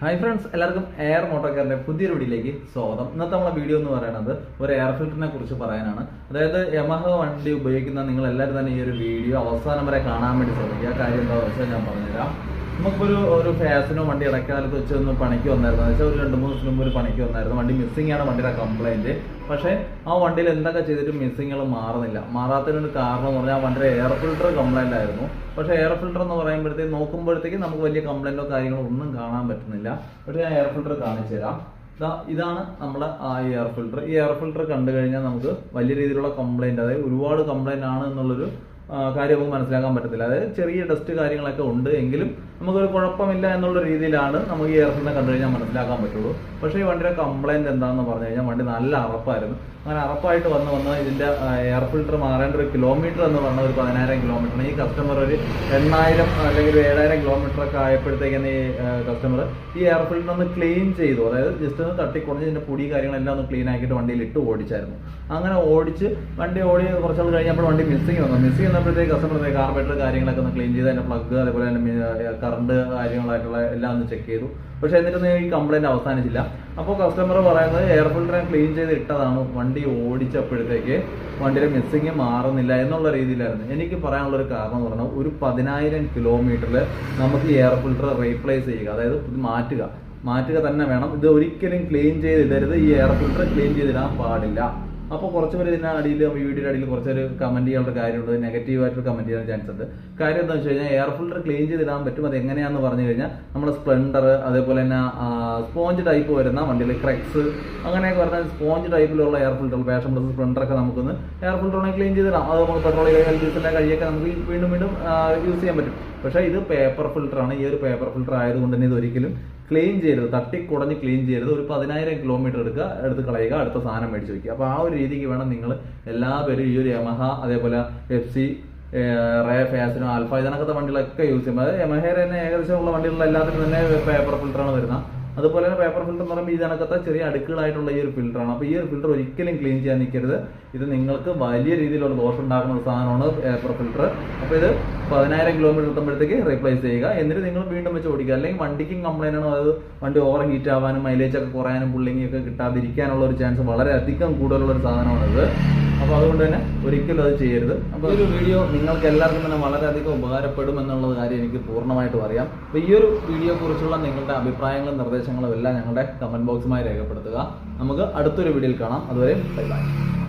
Hi friends എല്ലാവർക്കും air മോട്ടോക്കാറിന്റെ പുതിയൊരു വീഡിയോയിലേക്ക് സ്വാഗതം. ഇന്നത്തെ നമ്മളെ വീഡിയോ എന്ന് പറയുന്നത് ഒരു എയർ ഫിൽറ്ററിനെ കുറിച്ച് പറയാനാണ്. അതായത് യമഹ വണ്ടി ഉപയോഗിക്കുന്ന നിങ്ങൾ എല്ലാവരും തന്നെ ഈ ഒരു വീഡിയോ അവസാനം വരെ കാണാൻ വേണ്ടി ശ്രമിക്കുക കാര്യം എന്താണെന്ന് വെച്ചാൽ ഞാൻ പറഞ്ഞുതരാം. നമുക്കിപ്പോൾ ഒരു ഫാസിനോ വണ്ടി ഇടക്കാലത്ത് വെച്ച് ഒന്ന് പണിക്ക് വന്നായിരുന്നു. വെച്ചാൽ ഒരു രണ്ട് മൂന്ന് ദിവസം മുമ്പ് ഒരു പണിക്ക് വന്നായിരുന്നു. വണ്ടി മിസ്സിംഗ് ആണ് വണ്ടിയുടെ കംപ്ലൈന്റ് പക്ഷേ ആ വണ്ടിയിൽ എന്തൊക്കെ ചെയ്തിട്ട് മിസ്സിങ്ങുകൾ മാറുന്നില്ല. മാറാത്തതിനൊരു കാരണം എന്ന് പറഞ്ഞാൽ ആ വണ്ടിയുടെ എയർ ഫിൽറ്റർ കംപ്ലൈന്റ് ആയിരുന്നു. പക്ഷേ എയർ ഫിൽറ്റർ എന്ന് പറയുമ്പോഴത്തേക്ക് നോക്കുമ്പോഴത്തേക്ക് നമുക്ക് വലിയ കംപ്ലൈന്റോ കാര്യങ്ങളോ ഒന്നും കാണാൻ പറ്റുന്നില്ല. പക്ഷേ ഞാൻ എയർ ഫിൽറ്റർ കാണിച്ചു തരാം. ഇതാണ് നമ്മുടെ ആ എയർ ഫിൽറ്റർ ഈ എയർ ഫിൽറ്റർ കണ്ടു കഴിഞ്ഞാൽ നമുക്ക് വലിയ രീതിയിലുള്ള കംപ്ലൈന്റ് അതായത് ഒരുപാട് കംപ്ലൈന്റ് ആണ് എന്നുള്ളൊരു ആ, കാര്യം നമുക്ക് മനസ്സിലാക്കാൻ പറ്റത്തില്ല. അതായത് ചെറിയ ഡസ്റ്റ് കാര്യങ്ങളൊക്കെ ഉണ്ട് എങ്കിലും നമുക്കൊരു കുഴപ്പമില്ല എന്നുള്ള രീതിയിലാണ് നമുക്ക് ഈ എയർ കണ്ടു കഴിഞ്ഞാൽ മനസ്സിലാക്കാൻ പറ്റുള്ളൂ. പക്ഷേ ഈ വണ്ടിയുടെ കംപ്ലൈന്റ് എന്താണെന്ന് പറഞ്ഞു കഴിഞ്ഞാൽ വണ്ടി നല്ല അറപ്പായിരുന്നു. അങ്ങനെ അറപ്പായിട്ട് വന്ന് വന്ന് ഇതിന്റെ എയർ ഫിൽറ്റർ മാറേണ്ട ഒരു കിലോമീറ്റർ എന്ന് പറഞ്ഞ ഒരു പതിനായിരം കിലോമീറ്റർ ഈ കസ്റ്റമർ ഒരു എണ്ണായിരം അല്ലെങ്കിൽ ഒരു ഏഴായിരം കിലോമീറ്റർ ഒക്കെ ആയപ്പോഴത്തേക്കാണ് ഈ കസ്റ്റമർ ഈ എയർ ഫിൽറ്റർ ഒന്ന് ക്ലീൻ ചെയ്തു. അതായത് ജസ്റ്റ് ഒന്ന് തട്ടിക്കൊണ്ടിച്ച് ഇതിന്റെ പൊടി കാര്യങ്ങളെല്ലാം ഒന്ന് ക്ലീൻ ആക്കിയിട്ട് വണ്ടിയിൽ ഇട്ട് ഓടിച്ചായിരുന്നു. അങ്ങനെ ഓടിച്ച് വണ്ടി ഓടി കുറച്ചാൾ കഴിഞ്ഞപ്പോൾ വണ്ടി മിസ്സിങ് വന്നു. മിസ്സിങ് വന്നപ്പോഴത്തേക്ക് കസ്റ്റമർ കാർബേറ്റർ കാര്യങ്ങളൊക്കെ ഒന്ന് ക്ലീൻ ചെയ്ത് അതിന്റെ പ്ലഗ് അതേപോലെ തന്നെ കറണ്ട് കാര്യങ്ങളായിട്ടുള്ള എല്ലാം ഒന്ന് ചെക്ക് ചെയ്തു. പക്ഷെ എന്നിട്ടൊന്നും ഈ കംപ്ലൈന്റ് അവസാനിച്ചില്ല. അപ്പോൾ കസ്റ്റമർ പറയുന്നത് എയർ ഫിൽറ്റർ ക്ലീൻ ചെയ്ത് ഇട്ടതാണ്. വണ്ടി ഓടിച്ചപ്പോഴത്തേക്ക് വണ്ടിയുടെ മിസ്സിങ് മാറുന്നില്ല എന്നുള്ള രീതിയിലായിരുന്നു. എനിക്ക് പറയാനുള്ള ഒരു കാരണം എന്ന് പറഞ്ഞാൽ ഒരു പതിനായിരം കിലോമീറ്ററിൽ നമുക്ക് എയർ ഫിൽറ്റർ റീപ്ലേസ് ചെയ്യുക അതായത് മാറ്റുക. മാറ്റുക തന്നെ വേണം. ഇത് ഒരിക്കലും ക്ലീൻ ചെയ്തിടരുത്. ഈ എയർ ഫിൽറ്റർ ക്ലീൻ ചെയ്തിടാൻ പാടില്ല. അപ്പോൾ കുറച്ച് പേര് ഇതിന്റെ അടിയിൽ വീഡിയോയുടെ അടിയിൽ കുറച്ചൊരു കമന്റ് ചെയ്യാനുള്ള കാര്യമുണ്ട്. നെഗറ്റീവ് ആയിട്ട് കമന്റ് ചെയ്യാൻ ചാൻസ് ഉണ്ട്. കാര്യം എന്താ വെച്ച് കഴിഞ്ഞാൽ എയർ ഫിൽറ്റർ ക്ലീൻ ചെയ്തിടാൻ പറ്റും. അത് എങ്ങനെയാന്ന് പറഞ്ഞു കഴിഞ്ഞാൽ നമ്മുടെ സ്പ്ലെൻഡർ അതേപോലെ തന്നെ സ്പോഞ്ച് ടൈപ്പ് വരുന്ന വണ്ടിയിൽ ക്രെക്സ് അങ്ങനെയൊക്കെ വരുന്ന സ്പോഞ്ച് ടൈപ്പിലുള്ള air filter Passion Plus Splendor ഒക്കെ നമുക്കൊന്ന് എയർ ഫിൽറ്ററിനെ ക്ലീൻ ചെയ്തിടാം. അത് നമുക്ക് പെട്രോൾ ഡീസലിന്റെ കഴിയൊക്കെ നമുക്ക് വീണ്ടും വീണ്ടും യൂസ് ചെയ്യാൻ പറ്റും. പക്ഷേ ഇത് പേപ്പർ ഫിൽറ്റർ ആണ്. ഈ ഒരു പേപ്പർ ഫിൽറ്റർ ആയതുകൊണ്ട് തന്നെ ഇത് ഒരിക്കലും ക്ലീൻ ചെയ്യരുത് തട്ടിക്കുടഞ്ഞ് ക്ലീൻ ചെയ്യരുത്. ഒരു പതിനായിരം കിലോമീറ്റർ എടുക്കുക എടുത്ത് കളയുക അടുത്ത സാധനം മേടിച്ച് വയ്ക്കുക. അപ്പോൾ ആ ഒരു രീതിക്ക് വേണം നിങ്ങൾ എല്ലാ എല്ലാവരും ഈ ഒരു യമഹ അതേപോലെ F C Ray Fascino Alpha ഇതിനകത്തെ വണ്ടികളൊക്കെ യൂസ് ചെയ്യുമ്പോൾ അതായത് യമഹയുടെ തന്നെ ഏകദേശം ഉള്ള വണ്ടികളിൽ എല്ലാത്തിനും തന്നെ പേപ്പർ ഫിൽറ്ററാണ് വരുന്നത്. അതുപോലെ തന്നെ പേപ്പർ ഫിൽറ്റർ എന്ന് പറയുമ്പോൾ ഇതിനകത്തെ ചെറിയ അടുക്കുകളായിട്ടുള്ള ഈ ഒരു ഫിൽറ്ററാണ് അപ്പോൾ ഈ ഒരു ഫിൽറ്റർ ഒരിക്കലും ക്ലീൻ ചെയ്യാൻ നിൽക്കരുത്. ഇത് നിങ്ങൾക്ക് വലിയ രീതിയിലുള്ള ദോഷം ഉണ്ടാക്കുന്ന ഒരു സാധനമാണ് പേപ്പർ ഫിൽറ്റർ അപ്പോൾ ഇത് പതിനായിരം കിലോമീറ്റർ എത്തുമ്പോഴത്തേക്ക് റീപ്ലേസ് ചെയ്യുക. എന്നിട്ട് നിങ്ങൾ വീണ്ടും വെച്ച് ഓടിക്കുക. അല്ലെങ്കിൽ വണ്ടിക്കും കംപ്ലൈന്റ് ആണ്? അത് വണ്ടി ഓവർ ഹീറ്റ് ആവാനും മൈലേജ് ഒക്കെ കുറയാനും പുള്ളിങ്ങി ഒക്കെ കിട്ടാതിരിക്കാനുള്ള ഒരു ചാൻസ് വളരെ അധികം കൂടുതലുള്ള ഒരു സാധനമാണിത്. അപ്പോൾ അതുകൊണ്ട് തന്നെ ഒരിക്കലും അത് ചെയ്യരുത്. അപ്പോൾ ഈ ഒരു വീഡിയോ നിങ്ങൾക്ക് എല്ലാവർക്കും തന്നെ വളരെയധികം ഉപകാരപ്പെടും എന്നുള്ള കാര്യം എനിക്ക് പൂർണമായിട്ടും അറിയാം. അപ്പോൾ ഈ ഒരു വീഡിയോ കുറിച്ചുള്ള നിങ്ങളുടെ അഭിപ്രായങ്ങളും നിർദ്ദേശങ്ങളും എല്ലാം ഞങ്ങളുടെ കമന്റ് ബോക്സുമായി രേഖപ്പെടുത്തുക. നമുക്ക് അടുത്തൊരു വീഡിയോയിൽ കാണാം. അതുവരെ ബൈ ബൈ